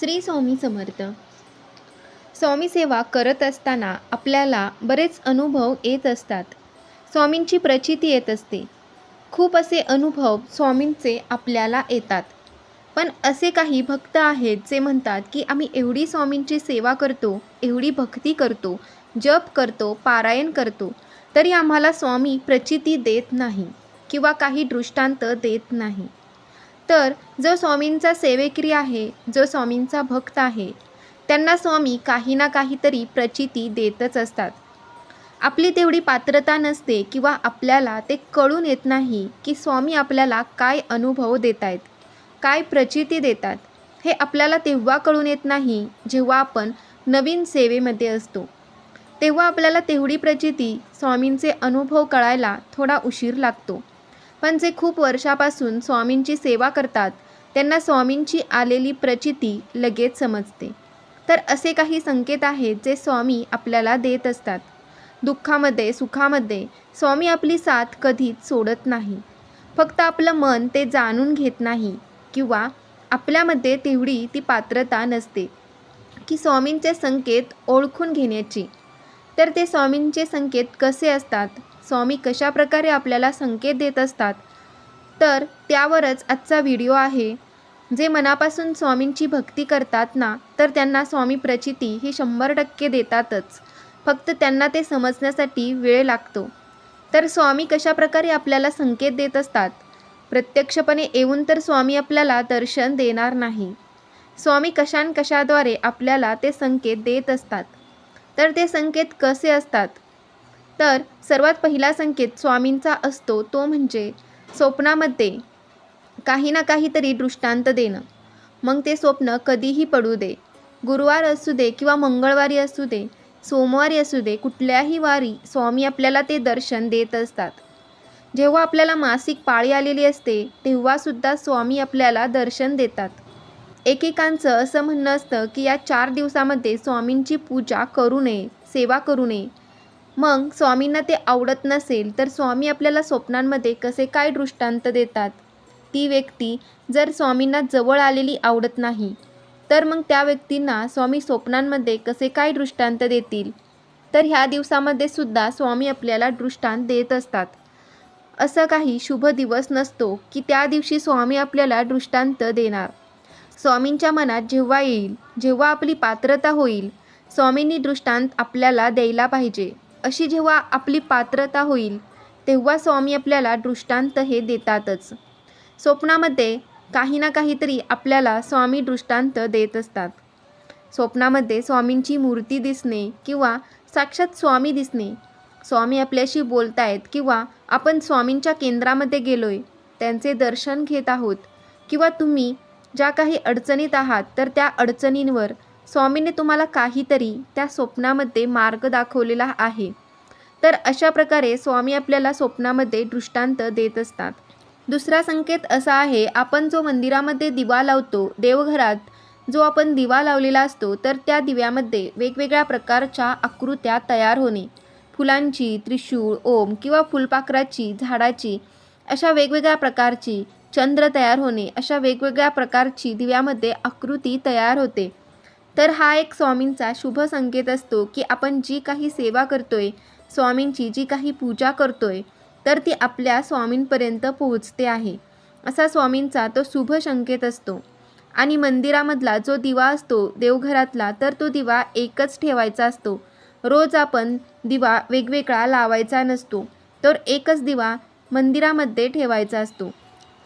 श्री स्वामी समर्थ. स्वामी सेवा करत असताना आपल्याला बरेच अनुभव येत असतात. स्वामींची प्रचिती येत असते. खूप असे अनुभव स्वामींचे आपल्याला येतात. पण असे काही भक्त आहेत जे म्हणतात की आम्ही एवढी स्वामींची सेवा करतो एवढी भक्ती करतो जप करतो पारायण करतो तरी आम्हाला स्वामी प्रचिती देत नाही किंवा काही दृष्टांत देत नाही. तर जो स्वामींचा सेवेकरी आहे जो स्वामींचा भक्त आहे त्यांना स्वामी काही ना काहीतरी प्रचिती देतच असतात. आपली तेवढी पात्रता नसते किंवा आपल्याला ते कळून येत नाही की स्वामी आपल्याला काय अनुभव देत आहेत काय प्रचिती देतात हे आपल्याला तेव्हा कळून येत नाही जेव्हा आपण नवीन सेवेमध्ये असतो. तेव्हा आपल्याला तेवढी प्रचिती स्वामींचे अनुभव कळायला थोडा उशीर लागतो. पण जे खूप वर्षापासून स्वामींची सेवा करतात त्यांना स्वामींची आलेली प्रचिती लगेच समजते. तर असे काही संकेत आहेत जे स्वामी आपल्याला देत असतात. दुःखामध्ये सुखामध्ये स्वामी आपली साथ कधीच सोडत नाही. फक्त आपलं मन ते जाणून घेत नाही किंवा आपल्यामध्ये तेवढी ती पात्रता नसते की स्वामींचे संकेत ओळखून घेण्याची. तर ते स्वामींचे संकेत कसे असतात? स्वामी कशाप्रकारे आपल्याला संकेत देत असतात? तर त्यावरच आजचा व्हिडिओ आहे. जे मनापासून स्वामींची भक्ती करतात ना तर त्यांना स्वामी प्रचिती ही शंभर टक्के देतातच. फक्त त्यांना ते समजण्यासाठी वेळ लागतो. तर स्वामी कशाप्रकारे आपल्याला संकेत देत असतात? प्रत्यक्षपणे येऊन तर स्वामी आपल्याला दर्शन देणार नाही. स्वामी कशान कशाद्वारे आपल्याला ते संकेत देत असतात? तर ते संकेत कसे असतात? तर सर्वात पहिला संकेत स्वामींचा असतो तो म्हणजे स्वप्नामध्ये काही ना काहीतरी दृष्टांत देणं. मग ते स्वप्न कधीही पडू दे. गुरुवार असू दे किंवा मंगळवारी असू दे सोमवारी असू दे कुठल्याही वारी स्वामी आपल्याला ते दर्शन देत असतात. जेव्हा आपल्याला मासिक पाळी आलेली असते तेव्हासुद्धा स्वामी आपल्याला दर्शन देतात. एकेकांचं असं म्हणणं असतं की या चार दिवसामध्ये स्वामींची पूजा करू नये सेवा करू नये. मग स्वामींना ते आवडत नसेल तर स्वामी आपल्याला स्वप्नांमध्ये कसे काय दृष्टांत देतात? ती व्यक्ती जर स्वामींना जवळ आलेली आवडत नाही तर मग त्या व्यक्तींना स्वामी स्वप्नांमध्ये कसे काय दृष्टांत देतील? तर ह्या दिवसामध्ये सुद्धा स्वामी आपल्याला दृष्टांत देत असतात. असं काही शुभ दिवस नसतो की त्या दिवशी स्वामी आपल्याला दृष्टांत देणार. स्वामींच्या मनात जेव्हा येईल जेव्हा आपली पात्रता होईल स्वामींनी दृष्टांत आपल्याला द्यायला पाहिजे. अशी जेव्हा आपली पात्रता होईल तेव्हा स्वामी आपल्याला दृष्टांत हे देतातच. स्वप्नामध्ये काही ना काहीतरी आपल्याला स्वामी दृष्टांत देत असतात. स्वप्नामध्ये स्वामींची मूर्ती दिसणे किंवा साक्षात स्वामी दिसणे स्वामी आपल्याशी बोलतायत किंवा आपण स्वामींच्या केंद्रामध्ये गेलो आहे त्यांचे दर्शन घेत आहोत किंवा तुम्ही ज्या काही अडचणीत आहात तर त्या अडचणींवर स्वामीने तुम्हाला काहीतरी त्या स्वप्नामध्ये मार्ग दाखवलेला आहे. तर अशा प्रकारे स्वामी आपल्याला स्वप्नामध्ये दृष्टांत देत असतात. दुसरा संकेत असा आहे आपण जो मंदिरामध्ये दिवा लावतो देवघरात जो आपण दिवा लावलेला असतो तर त्या दिव्यामध्ये वेगवेगळ्या प्रकारच्या आकृत्या तयार होणे. फुलांची त्रिशूळ ओम किंवा फुलपाखराची झाडाची अशा वेगवेगळ्या प्रकारची चंद्र तयार होणे अशा वेगवेगळ्या प्रकारची दिव्यामध्ये आकृती तयार होते. तर हा एक स्वामींचा शुभ संकेत असतो की आपण जी काही सेवा करतोय स्वामींची जी काही पूजा करतोय तर ती आपल्या स्वामींपर्यंत पोहोचते आहे. असा स्वामींचा तो शुभ संकेत असतो. आणि मंदिरामधला जो दिवा असतो देवघरातला तर तो दिवा एकच ठेवायचा असतो. रोज आपण दिवा वेगवेगळा लावायचा नसतो तर एकच दिवा मंदिरामध्ये ठेवायचा असतो.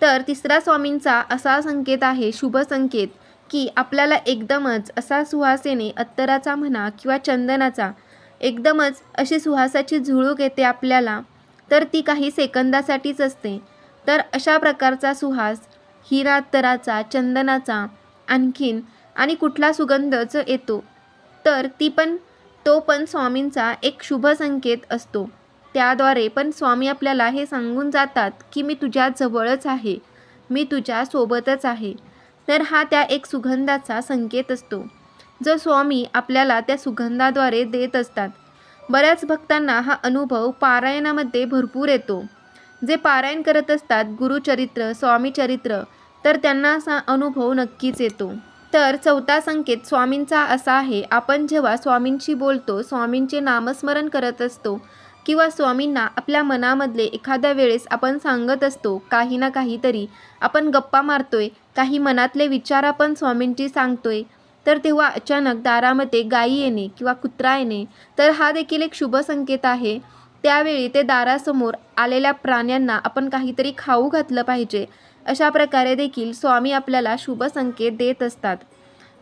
तर तिसरा स्वामींचा असा संकेत आहे शुभ संकेत की आपल्याला एकदमच असा सुहास येणे अत्तराचा म्हणा किंवा चंदनाचा एकदमच अशी सुहासाची झुळूक येते आपल्याला तर ती काही सेकंदासाठीच असते. तर अशा प्रकारचा सुहास हिरा अत्तराचा चंदनाचा आणखीन आणि कुठला सुगंधच येतो. तर ती पण तो पण स्वामींचा एक शुभ संकेत असतो. त्याद्वारे पण स्वामी आपल्याला हे सांगून जातात की मी तुझ्या जवळच आहे. मी तुझ्यासोबतच आहे. तर हा त्या एक सुगंधाचा संकेत असतो जो स्वामी आपल्याला त्या सुगंधाद्वारे देत असतात. बऱ्याच भक्तांना हा अनुभव पारायणामध्ये भरपूर येतो. जे पारायण करत असतात गुरुचरित्र स्वामीचरित्र तर त्यांना असा अनुभव नक्कीच येतो. तर चौथा संकेत स्वामींचा असा आहे आपण जेव्हा स्वामींशी बोलतो स्वामींचे नामस्मरण करत असतो किंवा स्वामींना आपल्या मनामधले एखाद्या वेळेस आपण सांगत असतो काही ना काहीतरी. आपण गप्पा मारतोय काही मनातले विचार आपण स्वामींची सांगतोय. तर तेव्हा अचानक दारामध्ये गायी येणे किंवा कुत्रा येणे तर हा देखील एक शुभ संकेत आहे. त्यावेळी ते दारासमोर आलेल्या प्राण्यांना आपण काहीतरी खाऊ घातलं पाहिजे. अशा प्रकारे देखील स्वामी आपल्याला शुभ संकेत देत असतात.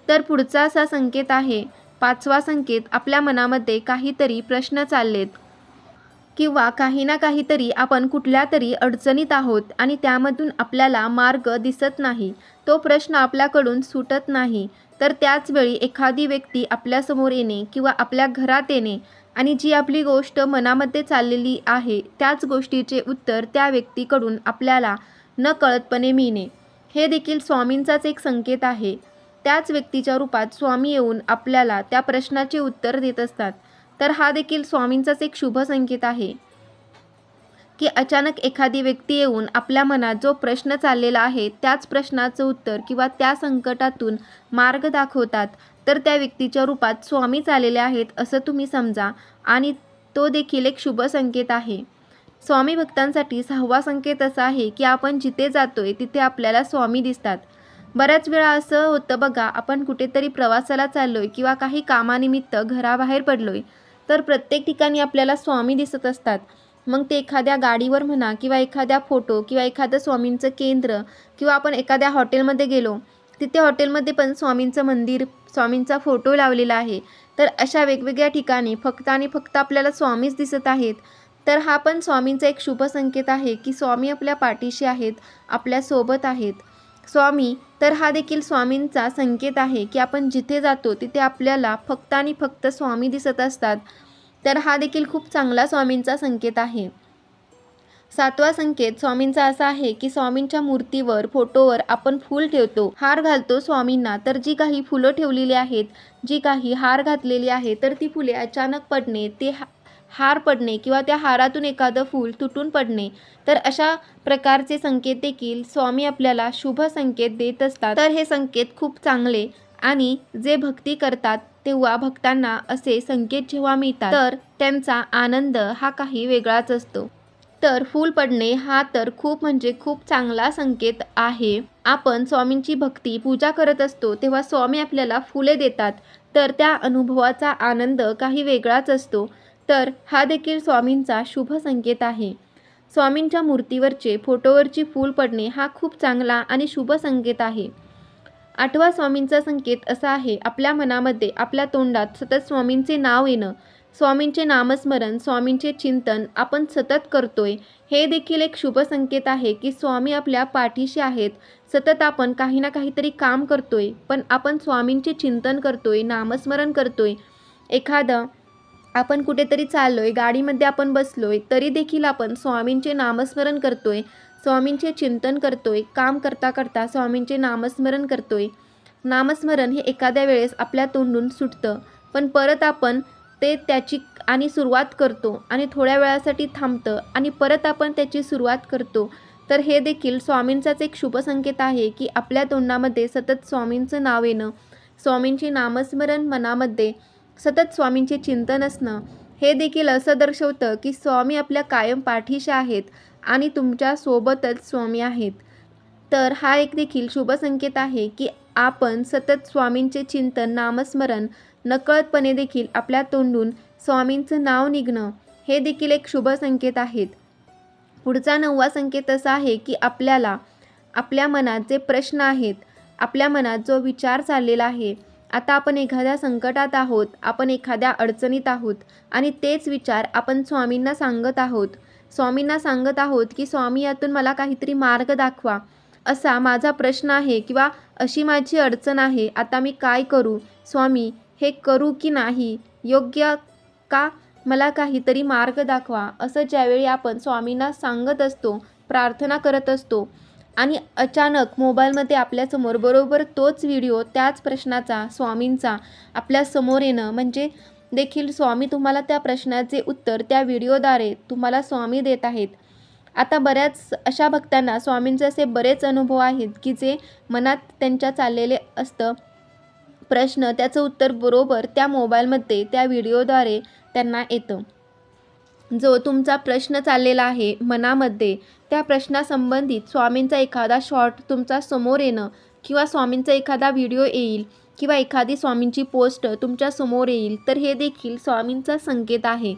तर पुढचा असा संकेत आहे. पाचवा संकेत आपल्या मनामध्ये काहीतरी प्रश्न चाललेत. किंवा काही ना काहीतरी आपण कुठल्या तरी अडचणीत आहोत आणि त्यामधून आपल्याला मार्ग दिसत नाही तो प्रश्न आपल्याकडून सुटत नाही तर त्याच वेळी एखादी व्यक्ती आपल्यासमोर येणे किंवा आपल्या घरात येणे आणि जी आपली गोष्ट मनामध्ये चाललेली आहे त्याच गोष्टीचे उत्तर त्या व्यक्तीकडून आपल्याला न कळतपणे मिळणे. हे देखील स्वामींचाच एक संकेत आहे. त्याच व्यक्तीच्या रूपात स्वामी येऊन आपल्याला त्या प्रश्नाचे उत्तर देत असतात. तर हा देखील स्वामींचाच एक शुभ संकेत आहे. की अचानक एखादी व्यक्ती येऊन आपल्या मनात जो प्रश्न चाललेला आहे त्याच प्रश्नाचं उत्तर किंवा त्या संकटातून मार्ग दाखवतात तर त्या व्यक्तीच्या रूपात स्वामीच आलेले आहेत असं तुम्ही समजा आणि तो देखील एक शुभ संकेत आहे. स्वामी भक्तांसाठी सहावा संकेत असा आहे की आपण जिथे जातोय तिथे आपल्याला स्वामी दिसतात. बऱ्याच वेळा असं होतं बघा आपण कुठेतरी प्रवासाला चाललोय किंवा काही कामानिमित्त घराबाहेर पडलोय. तर प्रत्येक ठिकाणी आपल्याला स्वामी दिसत असतात. मग ते एखाद्या गाडीवर म्हणा किंवा एखाद्या फोटो किंवा एखादं स्वामींचं केंद्र किंवा आपण एखाद्या हॉटेलमध्ये गेलो तिथे हॉटेलमध्ये पण स्वामींचं मंदिर स्वामींचा फोटो लावलेला आहे. तर अशा वेगवेगळ्या ठिकाणी फक्त आणि फक्त आपल्याला स्वामीच दिसत आहेत. तर हा पण स्वामींचा एक शुभ संकेत आहे की स्वामी आपल्या पाठीशी आहेत आपल्यासोबत आहेत. स्वामी तर हा देखील स्वामींचा संकेत आहे की आपण जिथे जातो तिथे आपल्याला फक्त आणि फक्त स्वामी दिसत असतात. तर हा देखील खूप चांगला स्वामींचा संकेत आहे. सातवा संकेत स्वामींचा असा आहे की स्वामींच्या मूर्तीवर फोटोवर आपण फूल ठेवतो हार घालतो स्वामींना. तर जी काही फुलं ठेवलेली आहेत जी काही हार घातलेली आहे तर ती फुले अचानक पडणे ते हा हार पडणे किंवा त्या हारातून एखादं फूल तुटून पडणे तर अशा प्रकारचे संकेत देखील स्वामी आपल्याला शुभ संकेत देत असतात. तर हे संकेत खूप चांगले आणि जे भक्ती करतात तेव्हा भक्तांना असे संकेत जेव्हा मिळतात तर त्यांचा आनंद हा काही वेगळाच असतो. तर फूल पडणे हा तर खूप म्हणजे खूप चांगला संकेत आहे. आपण स्वामींची भक्ती पूजा करत असतो तेव्हा स्वामी आपल्याला फुले देतात तर त्या अनुभवाचा आनंद काही वेगळाच असतो. तर हा देखील स्वामींचा शुभ संकेत आहे. स्वामींच्या मूर्तीवरचे फोटोवरची फूल पडणे हा खूप चांगला आणि शुभ संकेत आहे. आठवा स्वामींचा संकेत असा आहे आपल्या मनामध्ये आपल्या तोंडात सतत स्वामींचे नाव येणं स्वामींचे नामस्मरण स्वामींचे चिंतन आपण सतत करतोय हे देखील एक शुभ संकेत आहे की स्वामी आपल्या पाठीशी आहेत. सतत आपण काही ना काहीतरी काम करतोय पण आपण स्वामींचे चिंतन करतोय नामस्मरण करतोय. एखादं आपण कुठेतरी चाललोय गाडीमध्ये आपण बसलोय तरी देखील आपण स्वामींचे नामस्मरण करतोय स्वामींचे चिंतन करतोय काम करता करता स्वामींचे नामस्मरण करतोय. नामस्मरण हे एखाद्या वेळेस आपल्या तोंडून सुटतं पण परत आपण ते त्याची आणि सुरुवात करतो आणि थोड्या वेळासाठी थांबतं आणि परत आपण त्याची सुरुवात करतो. तर हे देखील स्वामींचाच एक शुभ संकेत आहे की आपल्या तोंडामध्ये सतत स्वामींचं नाव येणं स्वामींचे नामस्मरण मनामध्ये सतत स्वामींचे चिंतन असणं हे देखील असं दर्शवतं की स्वामी आपल्या कायम पाठीशी आहेत आणि तुमच्या सोबतच स्वामी आहेत. तर हा एक देखील शुभ संकेत आहे की आपण सतत स्वामींचे चिंतन नामस्मरण नकळतपणे देखील आपल्या तोंडून स्वामींचं नाव निघणं हे देखील एक शुभ संकेत आहेत. पुढचा नववा संकेत असा आहे की आपल्याला आपल्या मनात जे प्रश्न आहेत आपल्या मनात जो विचार चाललेला आहे आता आपण एखाद्या संकटात आहोत आपण एखाद्या अडचणीत आहोत आणि तेच विचार आपण स्वामींना सांगत आहोत. स्वामींना सांगत आहोत की स्वामी यातून मला काहीतरी मार्ग दाखवा. असा माझा प्रश्न आहे किंवा अशी माझी अडचण आहे आता मी काय करू? स्वामी हे करू की नाही? योग्य का? मला काहीतरी मार्ग दाखवा. असं ज्यावेळी आपण स्वामींना सांगत असतो प्रार्थना करत असतो आणि अचानक मोबाईलमध्ये आपल्यासमोर बरोबर तोच व्हिडिओ त्याच प्रश्नाचा स्वामींचा आपल्यासमोर येणं म्हणजे देखील स्वामी तुम्हाला त्या प्रश्नाचे उत्तर त्या व्हिडिओद्वारे तुम्हाला स्वामी देत आहेत. आता बऱ्याच अशा भक्तांना स्वामींचे असे बरेच अनुभव आहेत की जे मनात त्यांच्या चाललेले असतं. प्रश्न त्याचं उत्तर बरोबर त्या मोबाईलमध्ये त्या व्हिडिओद्वारे त्यांना येतं. जो तुमचा प्रश्न चाललेला आहे मनामध्ये त्या प्रश्नासंबंधित स्वामींचा एखादा शॉर्ट तुमचा समोर येणं किंवा स्वामींचा एखादा व्हिडिओ येईल किंवा एखादी स्वामींची पोस्ट तुमच्यासमोर येईल तर हे देखील स्वामींचा संकेत आहे.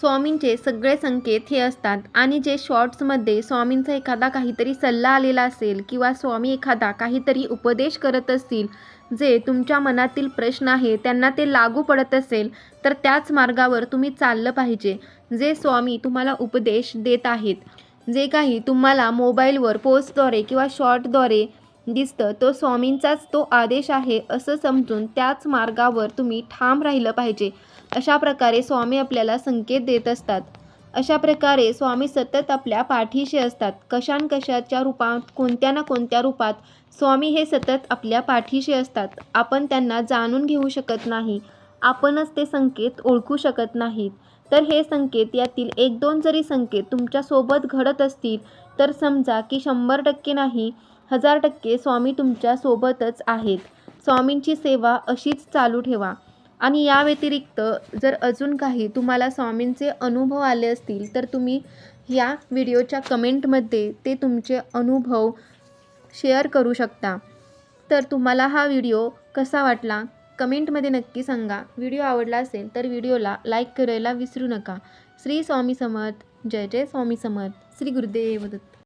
स्वामींचे सगळे संकेत हे असतात आणि जे शॉर्ट्समध्ये स्वामींचा एखादा काहीतरी सल्ला आलेला असेल किंवा स्वामी एखादा काहीतरी उपदेश करत असतील जे तुमच्या मनातील प्रश्न आहे त्यांना ते लागू पडत असेल तर त्याच मार्गावर तुम्ही चाललं पाहिजे. जे स्वामी तुम्हाला उपदेश देत आहेत जे काही तुम्हाला मोबाईलवर पोस्टद्वारे किंवा शॉर्टद्वारे दिसतं तो स्वामींचाच तो आदेश आहे असं समजून त्याच मार्गावर तुम्ही ठाम राहिलं पाहिजे. अशा प्रकारे स्वामी आपल्याला संकेत देत असतात. अशा प्रकारे स्वामी सतत आपल्या पाठीशी असतात. कशान कशाच्या रूपात कोणत्या ना कोणत्या रूपात स्वामी हे सतत आपल्या पाठीशी असतात. आपण त्यांना जाणून घेऊ शकत नाही. आपणच ते संकेत ओळखू शकत नाहीत. तर हे संकेत यातील एक दोन जरी संकेत तुमच्यासोबत घडत असतील तर समजा की शंभर टक्के नाही हजार टक्के स्वामी तुमच्यासोबतच आहेत. स्वामींची सेवा अशीच चालू ठेवा. आणि या व्यतिरिक्त जर अजून काही तुम्हाला स्वामींचे अनुभव आले असतील तर तुम्ही या व्हिडिओच्या कमेंटमध्ये ते तुमचे अनुभव शेअर करू शकता. तर तुम्हाला हा व्हिडिओ कसा वाटला? कमेंटमध्ये नक्की सांगा. व्हिडिओ आवडला असेल तर व्हिडिओला लाईक करायला विसरू नका. श्री स्वामी समर्थ. जय जय स्वामी समर्थ. श्री गुरुदेव दत्त.